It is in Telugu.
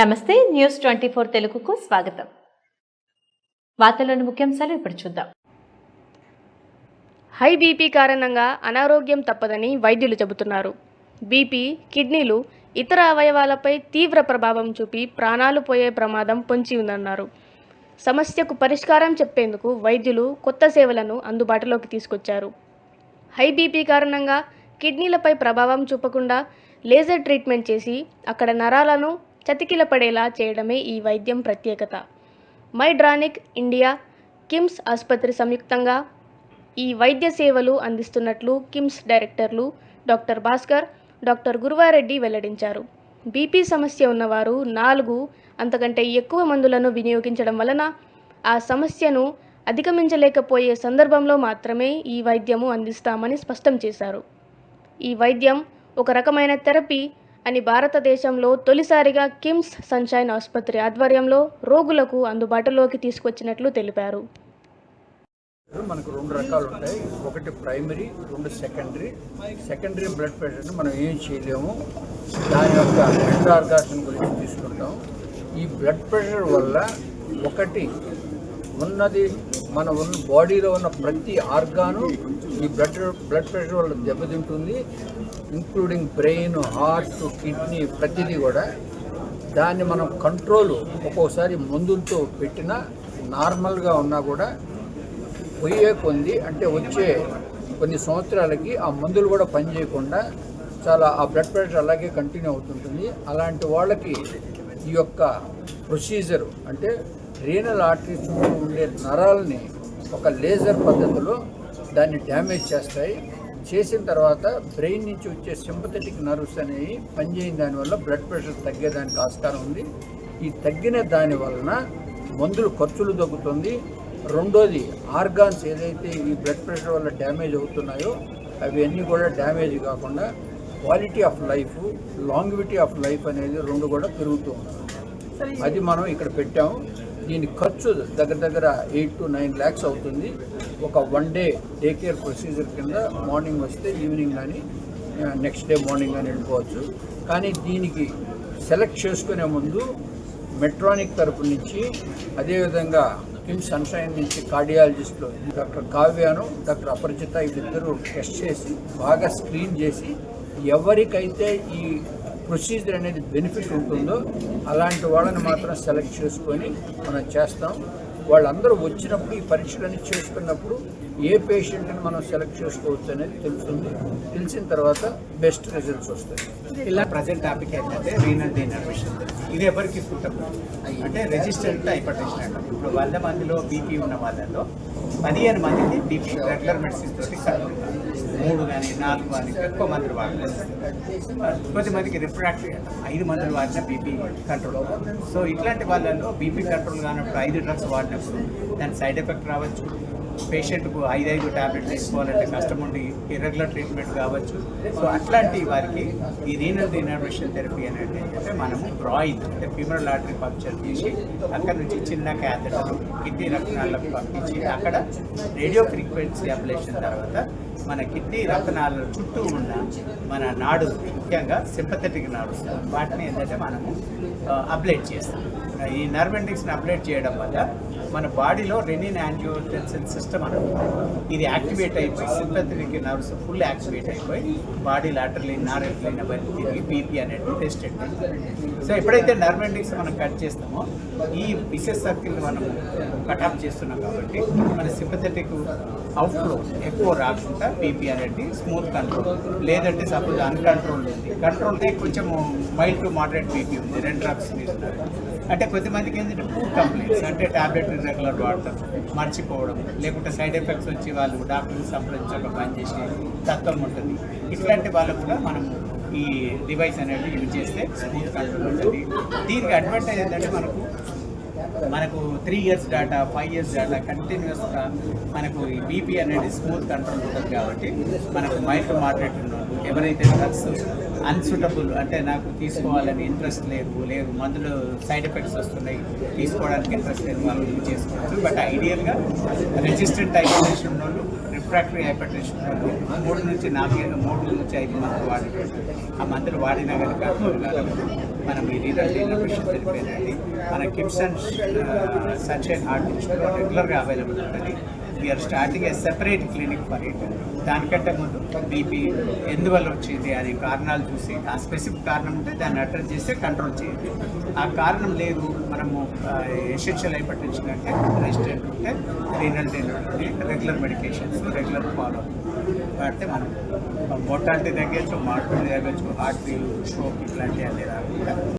నమస్తే న్యూస్ ట్వంటీ ఫోర్ తెలుగుకు స్వాగతం. వార్తలోని ముఖ్యాంశాలు ఇప్పుడు చూద్దాం. హై బీపీ కారణంగా అనారోగ్యం తప్పదని వైద్యులు చెబుతున్నారు. బీపీ కిడ్నీలు ఇతర అవయవాలపై తీవ్ర ప్రభావం చూపి ప్రాణాలు పోయే ప్రమాదం పొంచి ఉందన్నారు. సమస్యకు పరిష్కారం చెప్పేందుకు వైద్యులు కొత్త సేవలను అందుబాటులోకి తీసుకొచ్చారు. హై బీపీ కారణంగా కిడ్నీలపై ప్రభావం చూపకుండా లేజర్ ట్రీట్మెంట్ చేసి అక్కడ నరాలను చతికిల పడేలా చేయడమే ఈ వైద్యం ప్రత్యేకత. మైడ్రానిక్ ఇండియా కిమ్స్ ఆసుపత్రి సంయుక్తంగా ఈ వైద్య సేవలు అందిస్తున్నట్లు కిమ్స్ డైరెక్టర్లు డాక్టర్ భాస్కర్ డాక్టర్ గురువారెడ్డి వెల్లడించారు. బీపీ సమస్య ఉన్నవారు నాలుగు అంతకంటే ఎక్కువ మందులను వినియోగించడం వలన ఆ సమస్యను అధిగమించలేకపోయే సందర్భంలో మాత్రమే ఈ వైద్యము అందిస్తామని స్పష్టం చేశారు. ఈ వైద్యం ఒక రకమైన థెరపీ అని భారతదేశంలో తొలిసారిగా కిమ్స్ సన్షైన్ ఆసుపత్రి ఆధ్వర్యంలో రోగులకు అందుబాటులోకి తీసుకొచ్చినట్లు తెలిపారు. మనకు రెండు రకాలు ఉంటాయి. ఒకటి ప్రైమరీ రెండు సెకండరీ. సెకండరీ బ్లడ్ ప్రెషర్ని మనం ఏం చేయలేము. దాని యొక్క హెడ్ ఆర్గాషన్ గురించి తీసుకుంటాం. ఈ బ్లడ్ ప్రెషర్ వల్ల ఒకటి ఉన్నది మన ఉన్న బాడీలో ఉన్న ప్రతి ఆర్గాను ఈ బ్లడ్ బ్లడ్ ప్రెషర్ వల్ల దెబ్బతింటుంది. ఇంక్లూడింగ్ బ్రెయిన్ హార్ట్ కిడ్నీ ప్రతిదీ కూడా దాన్ని మనం కంట్రోల్ ఒక్కోసారి మందులతో పెట్టినా నార్మల్గా ఉన్నా కూడా పోయే కొంది అంటే వచ్చే కొన్ని సంవత్సరాలకి ఆ మందులు కూడా పనిచేయకుండా చాలా ఆ బ్లడ్ ప్రెషర్ అలాగే కంటిన్యూ అవుతుంటుంది. అలాంటి వాళ్ళకి ఈ యొక్క ప్రొసీజర్ అంటే రీనల్ ఆర్టరీ చుట్టూ ఉండే నరాలని ఒక లేజర్ పద్ధతిలో దాన్ని డ్యామేజ్ చేస్తాయి. చేసిన తర్వాత బ్రెయిన్ నుంచి వచ్చే సింపథెటిక్ నర్వ్స్ అనేవి పనిచేయని దానివల్ల బ్లడ్ ప్రెషర్ తగ్గేదానికి ఆస్కారం ఉంది. ఈ తగ్గిన దాని వలన మందులు ఖర్చులు తగ్గుతుంది. రెండోది ఆర్గాన్స్ ఏదైతే ఈ బ్లడ్ ప్రెషర్ వల్ల డ్యామేజ్ అవుతున్నాయో అవి అన్నీ కూడా డ్యామేజ్ కాకుండా quality of life longevity of life అనేది రెండు కూడా పెరుగుతూ ఉంటుంది అది మనం ఇక్కడ పెట్టాము. దీని ఖర్చు దగ్గర దగ్గర ఎయిట్ టు నైన్ ల్యాక్స్ అవుతుంది. ఒక one day day care procedure కింద మార్నింగ్ వస్తే ఈవినింగ్ కానీ నెక్స్ట్ డే మార్నింగ్ కానీ వెళ్ళిపోవచ్చు. కానీ దీనికి సెలెక్ట్ చేసుకునే ముందు మెట్రానిక్ తరపు నుంచి అదేవిధంగా కిమ్స్ సన్షైన్ నుంచి కార్డియాలజిస్టులు డాక్టర్ కావ్యాను డాక్టర్ అపరిచిత వీళ్ళిద్దరూ టెస్ట్ చేసి బాగా స్క్రీన్ చేసి ఎవరికైతే ఈ ప్రొసీజర్ అనేది బెనిఫిట్ ఉంటుందో అలాంటి వాళ్ళని మాత్రం సెలెక్ట్ చేసుకొని మనం చేస్తాం. వాళ్ళందరూ వచ్చినప్పుడు ఈ పరీక్షలన్నీ చేసుకున్నప్పుడు ఏ పేషెంట్ని మనం సెలెక్ట్ చేసుకోవచ్చు అనేది తెలుస్తుంది. తెలిసిన తర్వాత బెస్ట్ రిజల్ట్స్ వస్తాయి. ఇలా ప్రజెంట్ టాపిక్ ఏంటంటే రీనల్ డీనర్వేషన్ ఇది ఎవరికి సూటబుల్ అంటే రెజిస్టెంట్ హైపర్టెన్షన్ అంటాం. ఇప్పుడు వంద మందిలో బీపీ ఉన్న వాళ్ళలో పదిహేను మందికి బీపీ రెగ్యులర్ మెడిసిన్ తోటి మూడు కానీ నాలుగు కానీ ఎక్కువ మందులు వాడలేదు. కొద్ది మందికి రిఫ్రాక్టరీ ఐదు మందులు వాడిన బీపీ కంట్రోల్ సో ఇట్లాంటి వాళ్ళలో బీపీ కంట్రోల్ కానప్పుడు ఐదు డ్రగ్స్ వాడినప్పుడు దాని సైడ్ ఎఫెక్ట్ రావచ్చు. పేషెంట్కు ఐదు ఐదు తీసుకోవాలంటే కష్టం ఉండి ఇర్రెగ్యులర్ ట్రీట్మెంట్ కావచ్చు. సో అట్లాంటి వారికి ఈ రీనల్ రీనర్వేషన్ థెరపీ అనేది అంటే మనము బ్రాయిన్ అంటే ఫీమర్ లాటరీ పంక్చర్ చేసి అక్కడ నుంచి చిన్న క్యాథెటర్ కిడ్నీ రక్తనాళ్ళకు పంపించి అక్కడ రేడియో ఫ్రీక్వెన్సీ అబ్లేషన్ తర్వాత మన కిడ్నీ రక్తనాళాల చుట్టూ ఉన్న మన నాడు ముఖ్యంగా సింపథెటిక్ నాడు వాటిని ఏంటంటే మనము అప్లైట్ చేస్తాం. ఈ నర్వ్ ఎండింగ్స్ని చేయడం వల్ల మన బాడీలో రెనిన్ యాంజియోటెన్సిన్ సిస్టమ్ అనమాట ఇది యాక్టివేట్ అయిపోయి సింపథెటిక్ నర్వ్స్ ఫుల్ యాక్టివేట్ అయిపోయి బాడీ లాటర్లీ నారెట్లైన్ అవన్నీ తిరిగి బీపీ అనేది టెస్టెడ్ సో ఎప్పుడైతే నర్వ్ ఎండింగ్స్ మనం కట్ చేస్తామో ఈ విసెస్ సర్కిల్ మనం కటాప్ చేస్తున్నాం కాబట్టి మన సింపథెటిక్ అవుట్ఫ్లో ఎక్కువ రాకుండా బీపీ అనేది స్మూత్ కంట్రోల్ లేదంటే సపోజ్ అన్కంట్రోల్ ఉంది. కంట్రోల్ కొంచెం మైల్డ్ టు మోడరేట్ బీపీ ఉంది. రెండు డ్రగ్స్ తీసుకున్నారు. అంటే కొద్దిమందికి ఏంటంటే ఫుడ్ కంప్లైంట్స్ అంటే టాబ్లెట్ రెగ్యులర్ వాడటం మర్చిపోవడం లేకుంటే సైడ్ ఎఫెక్ట్స్ వచ్చి వాళ్ళు డాక్టర్ని సంప్రదించక పనిచేసే తత్వం ఉంటుంది. ఇట్లాంటి వాళ్ళకు కూడా మనం ఈ డివైస్ అనేది యూజ్ చేస్తే స్మూత్ కంట్రోల్ ఉంటుంది. దీనికి అడ్వాంటేజ్ ఏంటంటే మనకు మనకు three years data five years data కంటిన్యూస్గా మనకు ఈ బీపీ అనేది స్మూత్ కంట్రోల్ ఉంటుంది కాబట్టి మనకు మైక్రో మార్కెట్ ఎవరైతే డ్రగ్స్ అన్సూటబుల్ అంటే నాకు తీసుకోవాలని ఇంట్రెస్ట్ లేదు లేదు మందులు సైడ్ ఎఫెక్ట్స్ వస్తున్నాయి తీసుకోవడానికి ఇంట్రెస్ట్ లేదు వాళ్ళు యూజ్ చేసుకోవచ్చు. బట్ ఐడియల్గా రెజిస్టెంట్ హైపర్టెన్షన్ ఉన్నోళ్ళు రిఫ్రాక్టరీ హైపర్టెన్షన్ ఉన్నోళ్ళు మూడు నుంచి నాలుగేళ్ళు మూడు నుంచి ఐదు మందులు వాడి ఆ మందులు వాడినా కనుక మనం ఈ రీనల్ విషయం తెలిపేదండి. మన కిమ్స్ అండ్ హార్ట్ ఇన్స్టిట్యూట్ రెగ్యులర్గా అవైలబుల్ ఉంటుంది. We're starting a separate clinic for it దానికంటే ముందు బీపీ ఎందువల్ల వచ్చింది అది కారణాలు చూసి ఆ స్పెసిఫిక్ కారణం ఉంటే దాన్ని అడ్రస్ చేస్తే కంట్రోల్ చేయండి. ఆ కారణం లేదు మనము ఎసెన్షియల్ హైపర్టెన్షన్ అంటే రెసిస్టెంట్ ఉంటే renal regular medications regular follow వాడితే మనం మొట్టాలిటీ తగ్గచ్చు మార్పులు తగ్గచ్చు హార్ట్ ఫీల్ స్ట్రోక్ ఇట్లాంటివి అన్నీ రాకుండా.